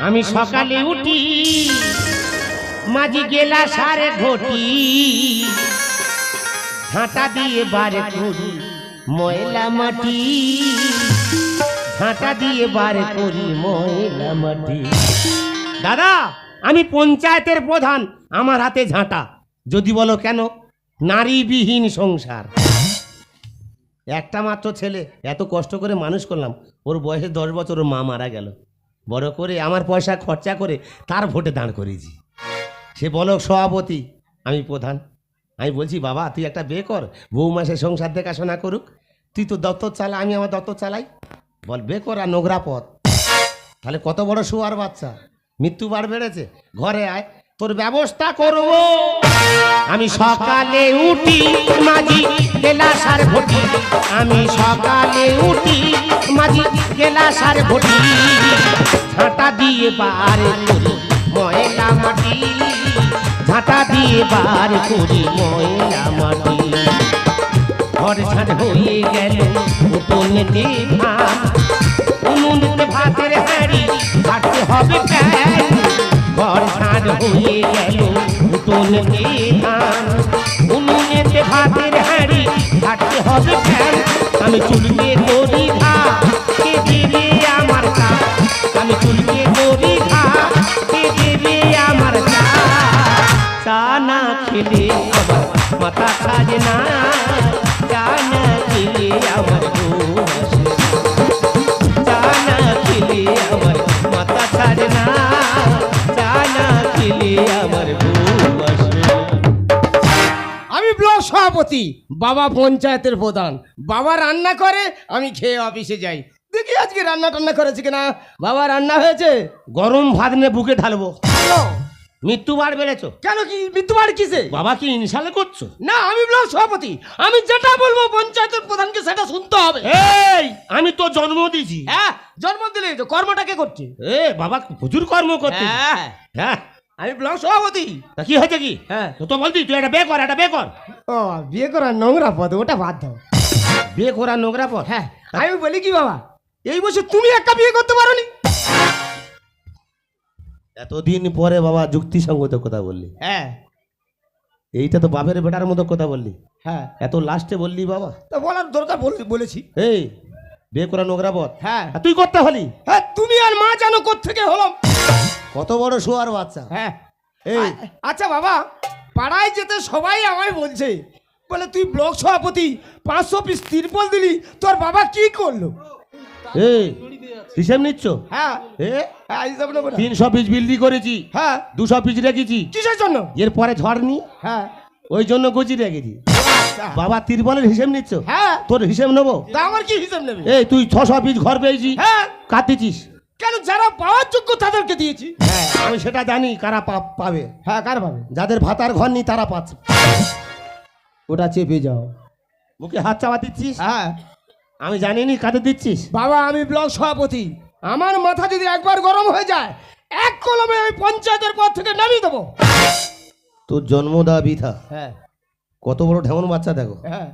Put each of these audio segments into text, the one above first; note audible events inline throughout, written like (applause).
আমি সকালে উঠি, মাঝি গেলা সারে ঘটি। ঝাঁটা দিয়ে বারে করি ময়লা মাটি। ঝাঁটা দিয়ে বারে করি ময়লা মাটি। দাদা, আমি পঞ্চায়েতের প্রধান, আমার হাতে ঝাঁটা। যদি বলো কেন? নারীবিহীন সংসার। একটা মাত্র ছেলে, এত কষ্ট করে মানুষ করলাম। ওর বয়সে দশ বছর, ওর মা মারা গেল। বড় করে আমার পয়সা খরচা করে তার ভোটে দাঁড় করেছি সে বলো সভাপতি, আমি প্রধান। আমি বলছি, বাবা, তুই একটা বিয়ে কর বউ মাসে সংসার দেখাশোনা করুক, তুই তো দপ্তর চালা, আমি আমার দপ্তর চালাই। বল বে কর আর নোংরা পথ। তাহলে কত বড় শোয়ার বাচ্চা মৃত্যু বার বেড়েছে, ঘরে আয়। তোর ব্যবস্থা করব। আমি সকালে উঠি, মাঝি গেলা সার ভটি। আমি সকালে উঠি, মাঝি গেলা সার ভটি। ঝাঁটা দিয়ে বার করি ময়লা মাটি। ঝাঁটা দিয়ে বার করি ময়লা মাটি। ঘর ছাড় হয়ে গেল ভাতের হাঁড়ি হবে ঘর ছাড় হয়ে গেল উঠোনেতে ধান উনুনেতে ভাতের হাঁড়ি কাটতে হবে প্যান আমি চুলকে করি ঘা কে দেবে আমার চা আমি চুলকে করি ঘা কে দেবে আমার চা চা না খেলে আমার মাথা কাজে না চা না খেলে আমার ঘুম আসে না। চা না খেলে আমার মাথা ছাড়ে না সভাপতি বাবা পঞ্চায়েতের প্রধান। বাবা রান্না করে আমি খেয়ে অফিসে যাই। দেখি আজকে রান্না টান্না করেছে কিনা। বাবা রান্না হয়েছে? গরম ভাত নিয়ে বুকে ঢালবো। মৃত্যু বার বেড়েছো। কেন কি? মৃত্যুবার কিসে? বাবা কি ইনশালে করছ? না আমি ব্লক সভাপতি। আমি যেটা বলব পঞ্চায়েতের প্রধানকে সেটা শুনতে হবে। এই আমি তো জন্ম দিয়েছি। হ্যাঁ জন্ম দিলে তো। কর্মটা কে করছে? এ বাবা প্রচুর কর্ম করছে। হ্যাঁ। হ্যাঁ। আমি ব্লক সভাপতি। তা কি হয়েছে কি? হ্যাঁ। তো তো বলতি তুই একটা বে কর একটা বে কর। ও বিয়ে করার নোংরা পদ ওটা বাদ দাও। বে করা নোংরা পর হ্যাঁ। আমি বলি কি বাবা এই বছর তুমি একটা বিয়ে করতে পারো পারোনি। এতদিন পরে বাবা যুক্তি যুক্তিসঙ্গত কথা বললি। হ্যাঁ। এইটা তো বাপের বেটার মতো কথা বললি। হ্যাঁ। এত লাস্টে বললি বাবা। তা বলার দরকার বল- বলেছি। এই বিয়ে করা নোংরা পথ। হ্যাঁ। তুই করতে হলি? হ্যাঁ তুমি আর মা জানো থেকে হলাম কত বড় শোয়ার বাচ্চা। হ্যাঁ। এই। আচ্ছা বাবা পাড়ায় যেতে সবাই আমায় বলছে। বলে তুই ব্লক সভাপতি পাঁচশো পিস তিরপল দিলি তোর বাবা কি করল? এই হিসেব নিচ্ছ? হ্যাঁ। এ? হ্যাঁ হিসাব নেব না। তিনশো পিস বিল্ডি করেছি হ্যাঁ। দুশো পিস রেখেছি। কিসের জন্য? এরপরে ঝড় নি হ্যাঁ। ওই জন্য গজি রেখেছি। আচ্ছা। বাবা তিরপলের হিসেব নিচ্ছ? হ্যাঁ। তোর হিসেব নেব? তা আমার কি হিসাব নেবে? এই তুই ছশো পিস ঘর পেয়েছি। হ্যাঁ। কাঁদিছিস কেন যারা পাওয়ার যোগ্য তাদেরকে দিয়েছি? হ্যাঁ। আমি সেটা জানি কারা পা- পাবে। হ্যাঁ কার পাবে? যাদের ভাতার ঘর নেই তারা পাচ্ছে। ওটা চেপে যাও। মুখে হাত চাপা দিচ্ছিস? হ্যাঁ। আমি জানি জানিনি কাদের দিচ্ছিস? বাবা আমি ব্লক সভাপতি। আমার মাথা যদি একবার গরম হয়ে যায় এক কলমে আমি পঞ্চায়েতের পর থেকে নামিয়ে দেবো। তোর জন্ম দেওয়া বৃথা। হ্যাঁ। কত বড় ঢেমন বাচ্চা দেখো। হ্যাঁ।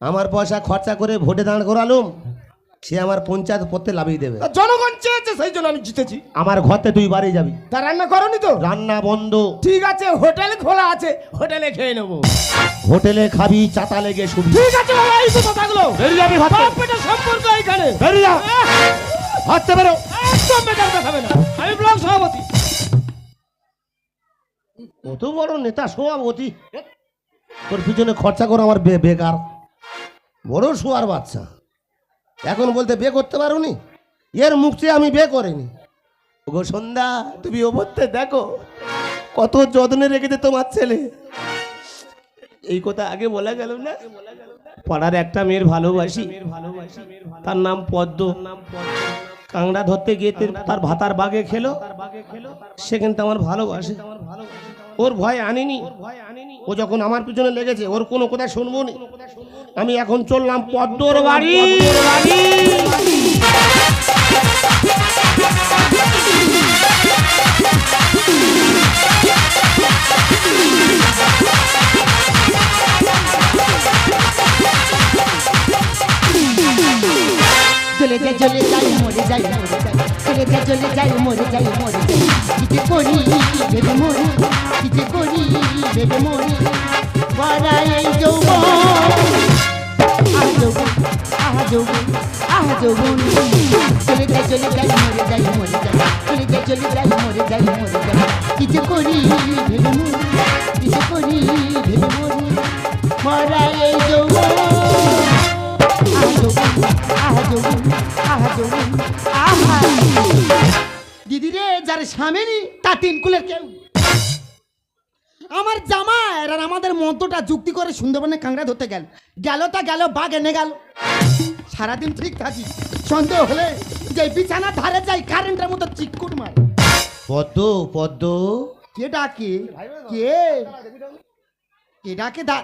আমার পয়সা খরচা করে ভোটে দাঁড় করালুম। সে আমার পঞ্চায়েত পড়তে লাভিয়ে দেবে। জনগণ চেয়েছে সেই জন্য আমি জিতেছি। আমার ঘরতে তুই বাড়ি যাবি। তা রান্না করনি তো? রান্না বন্ধ। ঠিক আছে হোটেল খোলা আছে হোটেলে খেয়ে নেব। হোটেলে খাবি চাতা লেগে শুবি। ঠিক আছে বাবা এই তো কথাগুলো বেরিয়ে যাবি। বাপ বেটার সম্পর্ক এখানে। বেরিয়ে যা। হাঁটতে বেরো। একদম বেকার দেখাবে না। আমি ব্লক সভাপতি। কত বড় নেতা সভাপতি। তোর পিছনে খরচা করো আমার বেকার। বড় শোয়ার বাচ্চা। এখন বলতে বে করতে পারোনি? এর মুখ চেয়ে আমি বে করিনি। গো সন্ধ্যা, তুমি ওপরতে দেখো, কত যত্নে রেখেছে তোমার ছেলে। এই কথা আগে বলা গেল না? পাড়ার একটা মেয়ের ভালোবাসি, তার নাম পদ্ম। কাংড়া ধরতে গিয়ে তার ভাতার বাগে খেলো, সে কিন্তু আমার ভালোবাসে। ওর ভয় আনিনি। ও যখন আমার পিছনে লেগেছে, ওর কোনো কথা শুনব নি। আমি এখন চললাম পদ্মর বাড়ি। চলে যাই চলে যাই মরে যাই মরে যাই চলে যাই চলে যাই মরে যাই মরে যাই কি যে করি ভেবে মরি কি যে করি ভেবে মরি বড়া এই যৌবন আহ যৌবন আহ যৌবন আহ যৌবন চলে যাই চলে যাই মরে যাই মরে যাই চলে যাই চলে যাই মরে যাই মরে যাই কি যে করি ভেবে মরি কি যে করি ভেবে মরি মরা এই যৌবন আহ যৌবন আহ আহা দিদি রে যার স্বামীনি তা তিন কুলের কেউ আমার জামাই আর আমাদের মন্ত্রটা যুক্তি করে সুন্দরবনে কাংড়া ধরতে গেল। গেল তা গেল বাঘ এনে গেল। সারাদিন ঠিক থাকি। সন্দেহ হলে যে বিছানা ধারে যাই কারেন্টের মতো চিকুর মার। পদ্ম পদ্ম। কে ডাকে? কে? কে ডাকে দা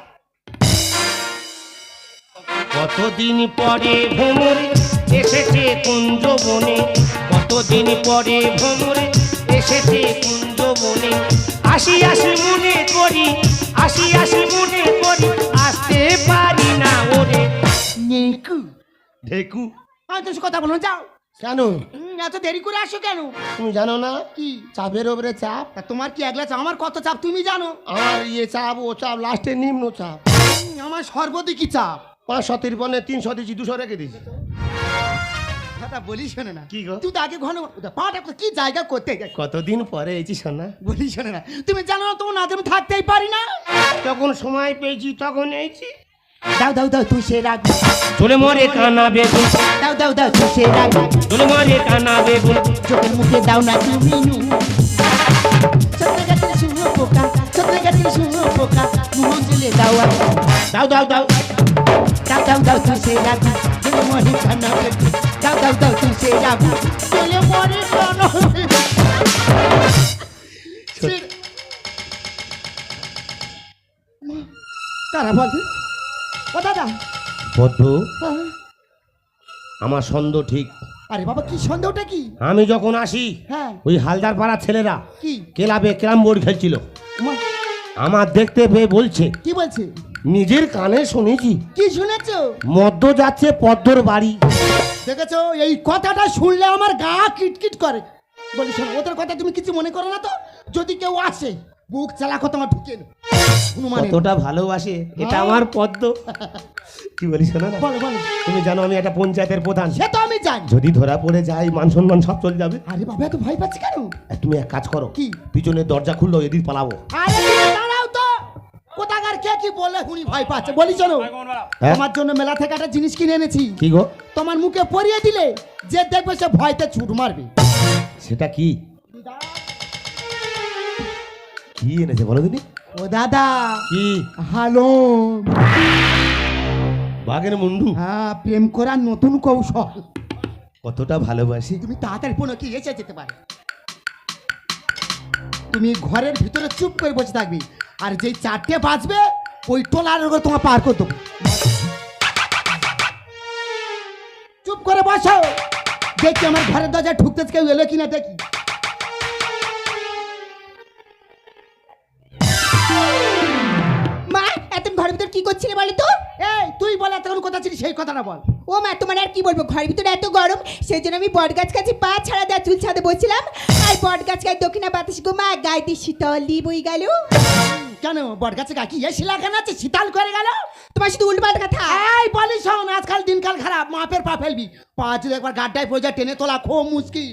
কতদিন পরে ভ্রমরে এসেছে কুঞ্জ বনে কতদিন পরে ভ্রমরে এসেছে কুঞ্জ বনে আসি আসি মনে করি আসি আসি মনে করি আসতে পারি না ওরে। নেকু। ঢেকু। আমি তো কথা বলো যাও। কেন? এত দেরি করে আসো কেন? তুমি জানো না কি? চাপের ওপরে চাপ। তোমার কি একলা চাপ আমার কত চাপ তুমি জানো? আমার ইয়ে চাপ ও চাপ লাস্টে নিম্ন চাপ। আমার সর্বদিকই চাপ। পাঁচশো তিরপনে তিনশো দিচ্ছি দুশো রেখে দিচ্ছি কথা বলি শোনে না। কি গো? তুই তো আগে ঘন পাটা কি জায়গা করতে? কতদিন পরে এসেছি শোনা। বলি শোনে না। তুমি জানো না তোমার আমি থাকতেই পারি না? যখন সময় পেয়েছি তখন এইছি দাও দাও দাও তুই সে রাখ চলে মরে কানা বেগুন। দাও দাও দাও তুই সে রাখ চলে মরে কানা বেগুন। চোখের মুখে দাও না তুমি নু। ছত্রে গাছের শুনো পোকা পোকা। দাও দাও দাও। কারা বলবে ও দাদা আমার সন্দেহ ঠিক আরে বাবা কি সন্দেহটা কি আমি যখন আসি হ্যাঁ ওই হালদার পাড়ার ছেলেরা কি ক্লাবে ক্যারাম বোর্ড খেলছিল। আমার দেখতে পেয়ে বলছে কি বলছে নিজের কানে শুনেছি। কি শুনেছো? মদ্য যাচ্ছে পদ্মর বাড়ি। দেখেছ? এই কথাটা শুনলে আমার গা কিটকিট করে। বলি শোনো ওদের কথা তুমি কিছু মনে করো না তো? যদি কেউ আসে বুক চালাকো তোমার ঢুকে কতটা ভালোবাসে এটা হ্যাঁ। আমার পদ্ম। কি বলি শোনো না? বলো বলো। তুমি জানো আমি একটা পঞ্চায়েতের প্রধান। সে তো আমি জানি। যদি ধরা পড়ে যাই মান সম্মান সব চলে যাবে। আরে বাবা এত ভয় পাচ্ছি কেন? তুমি এক কাজ করো কি? পিছনের দরজা খুললো এদিক পালাবো। আরে কে কি বলে হুনি ভয় পাচ্ছে? বলি শোনো। হ্যাঁ? তোমার জন্য মেলা থেকে একটা জিনিস কিনে এনেছি। কি গো? তোমার মুখে পরিয়ে দিলে যে দেখবে সে ভয়তে ছুট মারবে। সেটা কি? কি এনেছে বলো দিদি ও দাদা। কি? হ্যালো। বাঘের মুন্ডু। হ্যাঁ প্রেম করার নতুন কৌশল। কতটা ভালোবাসি। তুমি তাড়াতাড়ি কোনো কি এসে যেতে পারে। তুমি ঘরের ভিতরে চুপ করে বসে থাকবি। আর যেই চারটে বাঁচবে ওই টোলার উপর তোমার পার করে দেবো। চুপ করে বসো। দেখি আমার ঘরের দরজা ঢুকতে কেউ এলো কিনা দেখি। মা এতক্ষণ ঘরের ভিতর কি করছিলে বলো তো? এই তুই বলে এতক্ষণ কথা ছিলি সেই কথাটা বল। ও মা তোমার আর কি বলব? ঘরের ভিতরে এত গরম সেই জন্য আমি বট গাছ কাছে পা ছাড়া দেওয়া চুল ছাদে বসছিলাম। আর বট গাছ গায়ে দক্ষিণা বাতাস গো মা শীতল বই গেল। কেন? বট গাছে কাকি এসিলা কেন? আছে শীতাল করে গেল? তোমার শুধু উল্টো পাল্টা কথা। এই বলি শোন আজকাল দিনকাল খারাপ মাপের পা ফেলবি। পা যদি একবার গাড্ডায় পড়ে যায় টেনে তোলা খুব মুশকিল।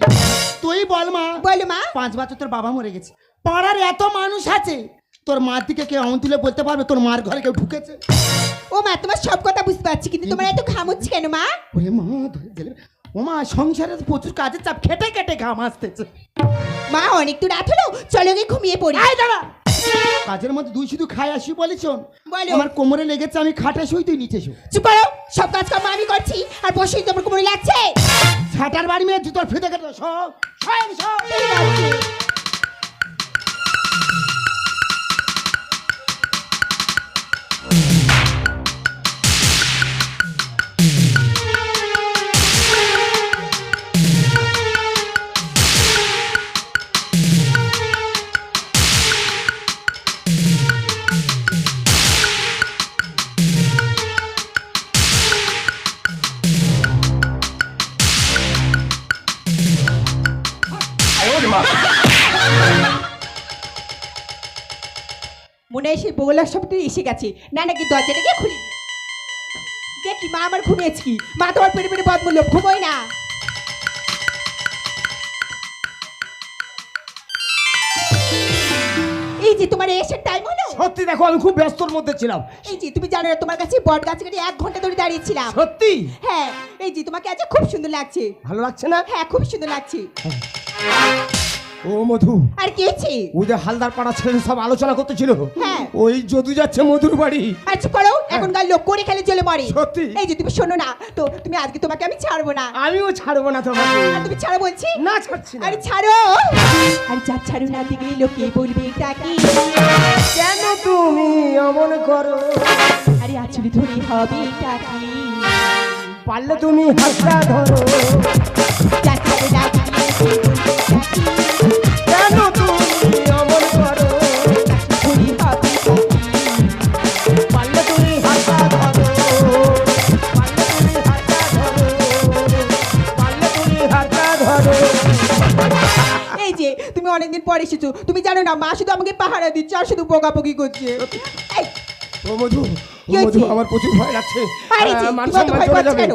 তুই বল মা। বলো মা। পাঁচ বছর তোর বাবা মরে গেছে। পাড়ার এত মানুষ আছে তোর মার দিকে কেউ আমন তুলে বলতে পারবে তোর মার ঘরে কেউ ঢুকেছে। ও মা তোমার সব কথা বুঝতে পারছি কিন্তু তোমার এত ঘামুচ্ছে কেন মা? ওরে মা ধরে গেলে। ও মা সংসারে তো প্রচুর কাজের চাপ খেটে খেটে ঘাম আসতেছে। মা অনেক তো রাত হলো চলো গিয়ে ঘুমিয়ে পড়ি। আয় দাঁড়া কাজের মধ্যে দুই শুধু খাই আসি বলেছ বলে। আমার কোমরে লেগেছে আমি খাটে শুই তুই নিচে শু। চুপ করো সব কাজ কাম আমি করছি আর বসেই তোমার কোমরে লাগছে। ছাটার বাড়ি মেয়ে জুতোর ফিতে কেটে সব সব। এসে গেছে। না নাকি দরজাটা গিয়ে খুলি দেখি মা আমার ঘুমিয়েছি কি? মা তোমার পেটে পেটে বদমূল্য ঘুমোই না। এই যে তোমার এসে টাইম হলো? সত্যি দেখো আমি খুব ব্যস্তর মধ্যে ছিলাম। এই যে তুমি জানো না তোমার কাছে বট গাছ কেটে এক ঘণ্টা ধরে দাঁড়িয়েছিলাম সত্যি? হ্যাঁ এই যে তোমাকে আজ খুব সুন্দর লাগছে। ভালো লাগছে না? হ্যাঁ খুব সুন্দর লাগছে। ও মধু। আর কি হয়েছে ওই যে হালদার পাড়া ছেলে সব আলোচনা করতেছিল। হ্যাঁ। ওই যদু যাচ্ছে মধুর বাড়ি। আচ্ছা করো এখনকার লোক করে খেলে চলে মরে সত্যি? এই যে তুমি শোনো না তো তুমি আজকে তোমাকে আমি ছাড়বো না। আমিও ছাড়বো না তোমাকে। তুমি ছাড়ো বলছি? না ছাড়ছি আরে ছাড়ো। আর যা ছাড়ো না দিকে লোকে বলবে এটা কি? কেন তুমি অমন করো? আরে আচুরি ধরে হবে এটা কি? পারলে তুমি হাতটা ধরো। মা শুধু আমাকে পাহারা দিচ্ছে আর শুধু বকাবকি করছে। ও মধু ও মধু আমার প্রচুর ভয় লাগছে। মান সম্মান চলে যাবে।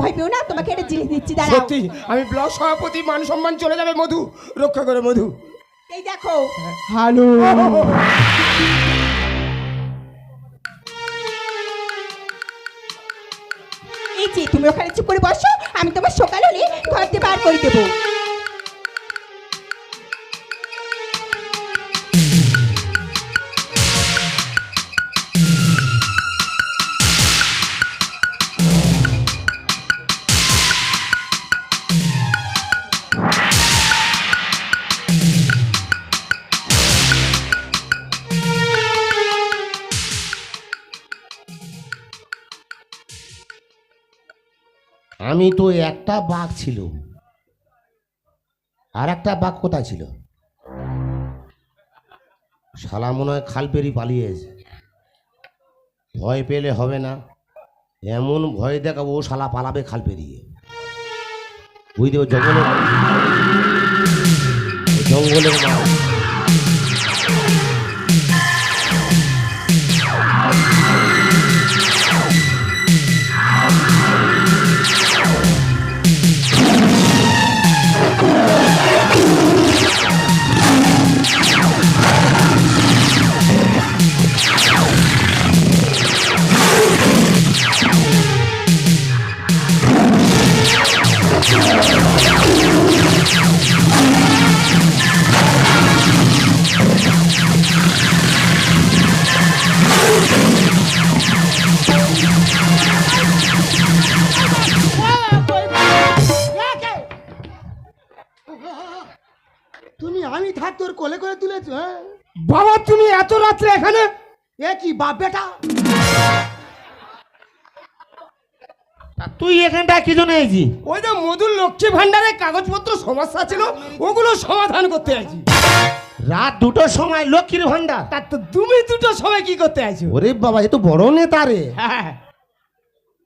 ভয় পেও না? তোমাকে একটা জিনিস দিচ্ছি দাঁড়াও। সত্যি আমি ব্লক সভাপতি মান সম্মান চলে যাবে মধু। রক্ষা করে মধু। এই দেখো। হ্যালো। এই যে তুমি ওখানে চুপ করে বসো আমি তোমার সকাল হলে ঘর থেকে বার করে দেবো। তো একটা বাঘ ছিল। আর একটা বাঘ কোথায় ছিল? শালা মনে হয় খাল পেরি পালিয়েছে। ভয় পেলে হবে না। এমন ভয় দেখাবো ও শালা পালাবে খাল পেরিয়ে। বুঝতে জঙ্গলে জঙ্গলের মাছ বাপ বেটা তা তুই এখানটা কি জন্য এসেছি ওই যে মধুর লক্ষ্মী ভান্ডারে কাগজপত্র সমস্যা ছিল ওগুলো সমাধান করতে আছি রাত দুটোর সময় লক্ষ্মীর ভান্ডার তা তো তুমি দুটো সময় কি করতে আছো ওরে বাবা এ তো বড় নেতা রে। হ্যাঁ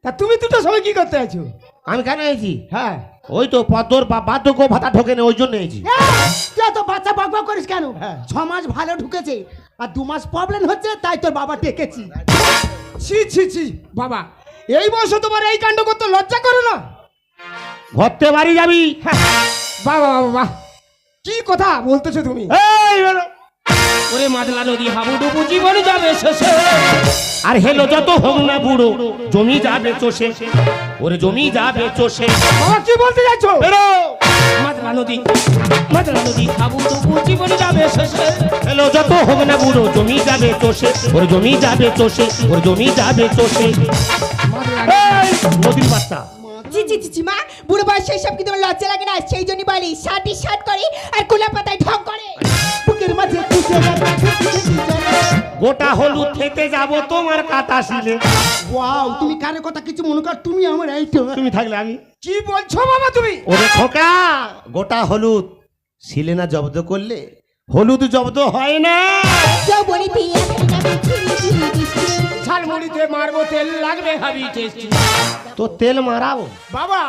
তা তুমি দুটো সময় কি করতে আছো আমি কেন এসেছি হ্যাঁ। ওই তো পদ্মর বা বার্ধক্য ভাতা ঢোকে না ওই জন্য এসেছি তুই তো বাচ্চা বক বক করিস কেন? হ্যাঁ। ছ মাস ভালো ঢুকেছে আর দু মাস প্রবলেম হচ্ছে তাই তোর বাবা ডেকেছি। ছি ছি ছি বাবা এই বয়সে তোমার এই কাণ্ড করতে লজ্জা করো না? ঘরতে বাড়ি যাবি? বাবা বাবা বাহ, বাহ কি কথা বলতেছো তুমি? এই। ওরে মাদলা নদী হাবুডুবু জীবন যাবে শেষে। আর হেলো যত হোক না বুড়ো জমি যাবে চষে। ওরে জমি যাবে চষে। বাবা কি বলতে যাচ্ছ বেরো মাদলা নদী মাদলা নদী হাবুডুবু জীবন যাবে শেষে। হেলো যত হোক না বুড়ো জমি যাবে চষে। ওরে জমি যাবে চষে ওরে জমি যাবে চষে। নদীর বাচ্চা জি জি জি জি মা বুড়ো বয়স লজ্জা লাগে না। সেই জন্য বলি শার্টি শার্ট করে আর কোলা পাতায় ঢং করে। বুকের মাঝে খুশে গোটা হলুদ খেতে যাব তোমার কাটা শিলে। ওয়াও তুমি কারের কথা কিছু মনে কর তুমি আমার এই তুমি থাকলে আমি। কি বলছো বাবা তুমি? ওরে খোকা! গোটা হলুদ শিলে না জব্দ করলে? হলুদ জব্দ হয় না। ঝালমুড়িতে মারবো তেল লাগবে হাবি টেস্টি। তো তেল মারাও। বাবা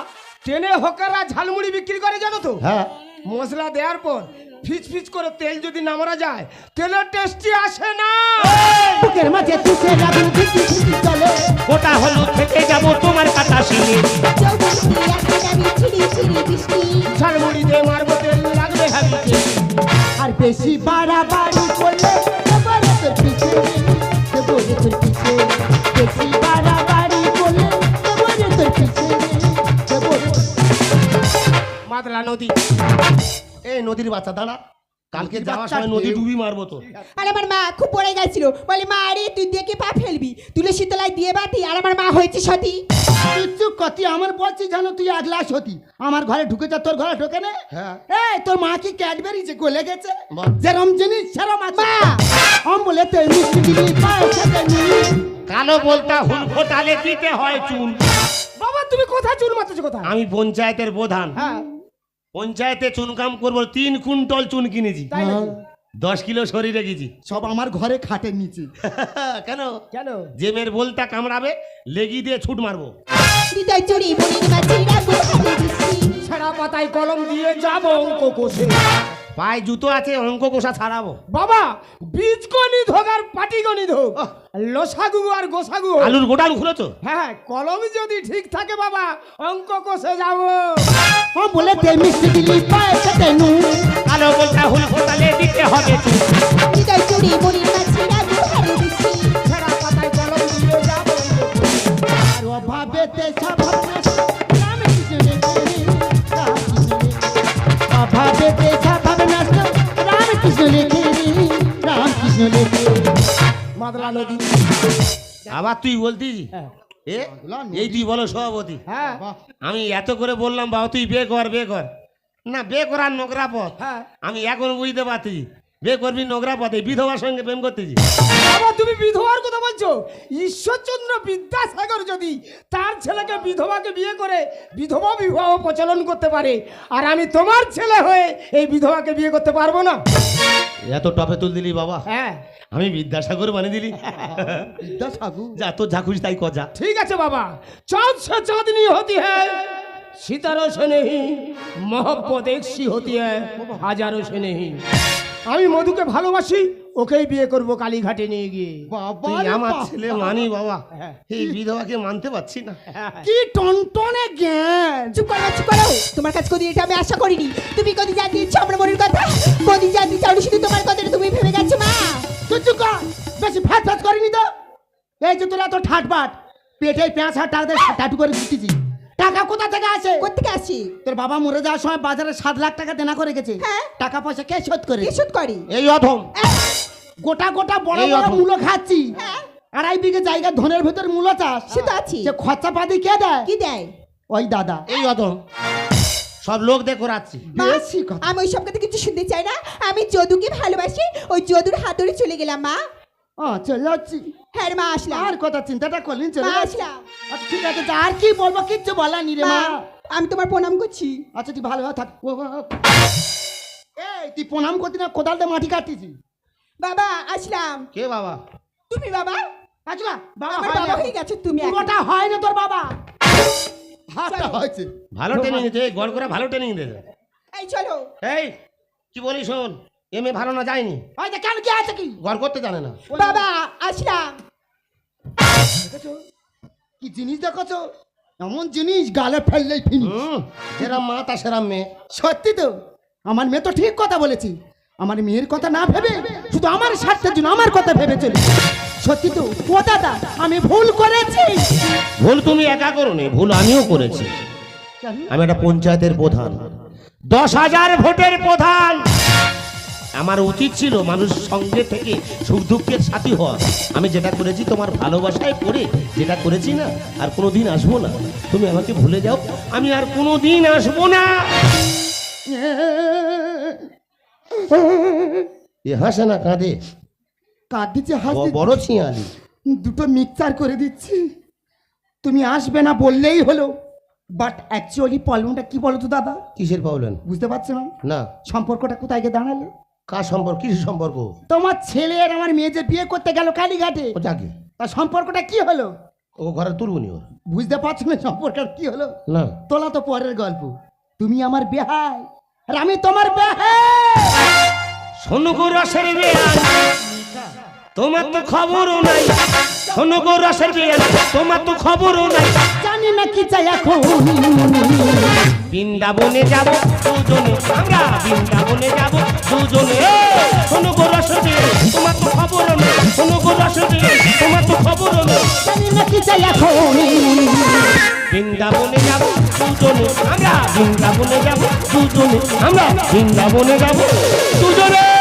ট্রেনে হকাররা ঝালমুড়ি বিক্রি করে জানো তো? হ্যাঁ। মশলা দেওয়ার পর ফিচ ফিচ করে তেল যদি নামানো যায় তেলের টেস্টি আসে না। বুকের মাঝে তুষে রাখুন ঝিটি ঝিটি চলে। ওটা হলো থেকে যাব তোমার কাটা শিলে যৌবন দিয়ে এখন আমি ছিড়ি ছিড়ি বৃষ্টি ঝালমুড়ি দিয়ে মারবো তেল লাগবে হাবিতে আর বেশি বাড়াবাড়ি করলে দেবরে তোর পিছে। তোর পিছে। বেশি বাড়াবাড়ি করলে তোর পিছে। দেবরে মাতলা নদী। এই নদীর বাচ্চা দাঁড়া। কালকে যাওয়ার সময় নদী ডুবি মারবো তো। আর আমার মা খুব পড়ে গেছিল। বলে মা আরে তুই দেখে পা ফেলবি। তুলসী তলায় দিয়ে বাতি আর আমার মা হয়েছে সতী। কিচ্ছু কতি আমার বলছি জানো তুই এক গ্লাস হতি আমার ঘরে ঢুকে যা তোর ঘরে ঢোকে না। হ্যাঁ। এই তোর মা কি ক্যাডবেরি যে গলে গেছে। যেরম জিনিস সেরম আছে। মা! আম বলে তুই মিষ্টি পয়সা দেনি কালো বলতা হুল ফোটালে দিতে হয় চুন বাবা তুমি কোথায় চুল মারতেছো কোথায়? আমি পঞ্চায়েতের প্রধান। হ্যাঁ। পঞ্চায়েতে চুন কাম করব তিন কুইন্টল চুন কিনেছি। তাই নাকি? দশ কিলো শরীরে গেছি। সব আমার ঘরে খাটে নিচে। (laughs) কেন? কেন? যে মেয়ের বলতা কামড়াবে লেগি দিয়ে ছুট মারবো। হৃদয় চুরি হাতে বৃষ্টি পাতায় কলম দিয়ে যাব অঙ্ক কোষে পায়ে জুতো আছে অঙ্ক কোষা ছাড়াবো। বাবা বীজ গণিত হোক আর পাটি গণিত হোক লসাগু আর গোসাগু। আলুর গোডাউন খুলেছো? হ্যাঁ কলম যদি ঠিক থাকে বাবা অঙ্ক কোষে যাব। আম বলে তুই মিষ্টি দিবি পয়সা দেনি কালো বলতা হুল ফোটালে দিতে হবে চুন হৃদয় চুরি মনির মাঝে রাখব হাতে বৃষ্টি ছেঁড়া পাতায় কলম দিয়ে যাব। আর অভাবেতে স্বভাব মাদলা নদী। আবার তুই বলতিস হ্যাঁ। এই তুই বলো সভাপতি। হ্যাঁ। আমি এত করে বললাম বাবা তুই বে কর বে কর। না বে করার নোকরা পথ। হ্যাঁ। আমি এখন বুঝতে পারছি বে করবি নোংরা পথে বিধবার সঙ্গে প্রেম করতেছি। বাবা তুমি বিধবার কথা বলছো? ঈশ্বরচন্দ্র বিদ্যাসাগর যদি তার ছেলেকে বিধবাকে বিয়ে করে বিধবা বিবাহ প্রচলন করতে পারে আর আমি তোমার ছেলে হয়ে এই বিধবাকে বিয়ে করতে পারব না? এত টপে তুল দিলি বাবা। হ্যাঁ। আমি বিদ্যাসাগর বানিয়ে দিলি। বিদ্যাসাগর? যা তোর যা খুশি তাই কজা ঠিক আছে বাবা। চাঁদ সে চাঁদনি হতি হ্যাঁ সিতারো সে নেহি মোহব্বত একসি হতি হ্যাঁ হাজারো সে নেহি আমি মধুকে ভালোবাসি ওকেই বিয়ে করব কালীঘাটে নিয়ে গিয়ে। বাবা আমার ছেলে মানি বাবা। হ্যাঁ। এই বিধবাকে মানতে পারছি না। (laughs) কি টনটনে জ্ঞান। চুপ করো চুপ করো। তোমার কাছে কোনদিন এটা আমি আশা করিনি। তুমি কোনদিন জানতে দিচ্ছ আমার মনের কথা? কোনদিন জানতে চাও শুধু তোমার কথাটা তুমি ভেবে গেছো মা? তুই চুপ কর। বেশি ফ্যাট ফ্যাট করিনি তো। এই যে তোরা তো ঠাট বাট পেটে পেঁয়াজ হাট টাকা টাটু করে দিতেছি টাকা কোথা থেকে আসে? কোথেকে আসি? তোর বাবা মরে যাওয়ার সময় বাজারে সাত লাখ টাকা দেনা করে গেছে। হ্যাঁ। টাকা পয়সা কে শোধ করে? কি শুট করি? এই অধম। গোটা গোটা বড় বড় মূলো খাচ্ছি। হ্যাঁ। আড়াই বিঘে জায়গা ধনের ভেতর মূলো চাষ। সে তো আছি। যে খরচা পাতি কে দেয়? কি দেয়? ওই দাদা। এই অধম। সব লোক বেশি কথা। আমি ওই সব কথা কিছু শুনতে চাই না। আমি যদুকে ভালোবাসি। ওই যদুর হাত ধরে চলে গেলাম মা। ও চলে যাচ্ছি। হ্যাঁ রে মা আসলাম। আর কথা চিন্তাটা করলেন চলে আসলাম। আচ্ছা ঠিক আছে আর কি বলব কিচ্ছু বলা নি রে মা। আমি তোমার প্রণাম করছি। আচ্ছা তুই ভালো থাক। ও, ও। এই তুই প্রণাম করতি না কোদালটা মাটি কাটতেছি। বাবা আসলাম। কে বাবা? তুমি বাবা? আচ্ছা বাবা হয় বাবা না। হয়ে গেছো তুমি। পুরোটা হয় না তোর বাবা। হাতটা হয়েছে। ভালো ট্রেনিং দিতে গড় করে ভালো ট্রেনিং দিতে এই চলো। এই কি বলি শোন? এম এ ভালো না যায়নি। ওই যে কেন কি আছে কি? গড় করতে জানে না। বাবা আসলাম দেখেছ? কি জিনিস দেখেছ? এমন জিনিস গালে ফেললেই ফিনি হুম যেরাম মা তা সেরাম মেয়ে। সত্যি তো? আমার মেয়ে তো ঠিক কথা বলেছি। আমার মেয়ের কথা না ভেবে শুধু আমার স্বার্থের জন্য আমার কথা ভেবে চলি। সত্যি তো? ও দাদা আমি ভুল করেছি। ভুল তুমি একা করোনি ভুল আমিও করেছি। আমি একটা পঞ্চায়েতের প্রধান। দশ হাজার ভোটের প্রধান। আমার উচিত ছিল মানুষ সঙ্গে থেকে সুখ দুঃখের সাথী হওয়া। আমি যেটা করেছি তোমার ভালোবাসায় পড়ে যেটা করেছি না আর কোনো দিন আসব না। তুমি আমাকে ভুলে যাও আমি আর কোনো দিন আসব না। এ হাসে না কাঁদে। কাঁদ দিচ্ছে হাসতে বড় ছিয়ালি দুটো মিক্সচার করে দিচ্ছি। তুমি আসবে না বললেই হলো। বাট অ্যাকচুয়ালি প্রবলেমটা কি বলো তো দাদা? কিসের প্রবলেম বুঝতে পারছ না? না। সম্পর্কটা কোথায় গিয়ে দাঁড়াল? কার সম্পর্ক? কিসের সম্পর্ক? তোমার ছেলে আর আমার মেয়ে যে বিয়ে করতে গেল কালীঘাটে ও যাকে? তার সম্পর্কটা কি হলো? ও ঘরে তুলবনি ও বুঝতে পারছ না সম্পর্কটা কি হলো? না। তোলা তো পরের গল্প। তুমি আমার বেহাই আর আমি তোমার বেহে শোনো গো রসের বেয়ান তোমার তো খবরও নাই। শোনো গো রসের বেয়ান তোমার তো খবরও নাই। জানি না কি চাই এখন। বৃন্দাবনে যাব দুজনে আমরা বৃন্দাবনে যাব দুজনে। কোনো গো রসের তোমার তো খবর নেই। কোনো গো বেয়ান তোমার তো খবর নেই। জানি না কি চাই এখন বৃন্দাবনে যাব দুজনে আমরা বৃন্দাবনে যাব দুজনে আমরা বৃন্দাবনে যাব দুজনে।